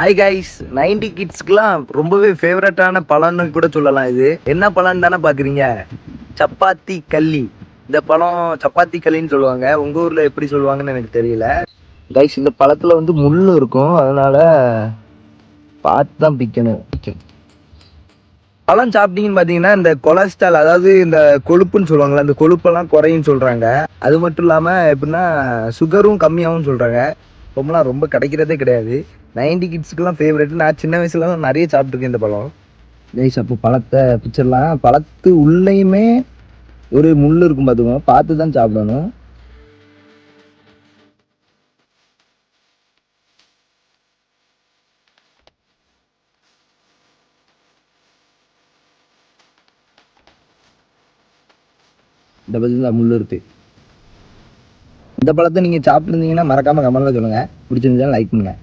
Hi guys ninety கிட்ஸ்க்குலாம் ரொம்பவே ஃபேவரட்டான பழம்னு கூட சொல்லலாம் இது. என்ன பழம்னு தானே பார்க்குறீங்க சப்பாத்தி கல்லி இந்த பழம் சப்பாத்தி கல்லின்னு சொல்லுவாங்க. உங்கள் ஊரில் எப்படி சொல்லுவாங்கன்னு எனக்கு தெரியல. கைஸ் இந்த பழத்தில் வந்து முள் இருக்கும். அதனால் பார்த்து தான் பிக்கணும். பழம் சாப்பிட்டீங்கன்னு பார்த்தீங்கன்னா இந்த கொலஸ்ட்ரால் அதாவது இந்த கொழுப்புன்னு சொல்லுவாங்கள்ல அந்த கொழுப்பெல்லாம் குறையும் சொல்கிறாங்க அது மட்டும் இல்லாமல் எப்படின்னா சுகரும் கம்மியாகவும் சொல்கிறாங்க இப்போம்லாம் ரொம்ப கிடைக்கிறதே கிடையாது. நைன்டி கிட்ஸ்க்குலாம் ஃபேவரெட் நான் சின்ன வயசுல தான் நிறைய சாப்பிட்ருக்கேன் இந்த பழம். ஜெய்ஸ் அப்போ பழத்தை பிச்சிடலாம். பழத்து உள்ளேயுமே ஒரு முள் இருக்கும் பார்த்துக்கோங்க பார்த்து தான் சாப்பிடணும். இந்த பற்றி முள் இருக்குது இந்த பழத்தை நீங்கள் சாப்பிட்ருந்தீங்கன்னா மறக்காமல் கமெண்ட்டில் சொல்லுங்கள் பிடிச்சிருந்தா லைக் பண்ணுங்கள்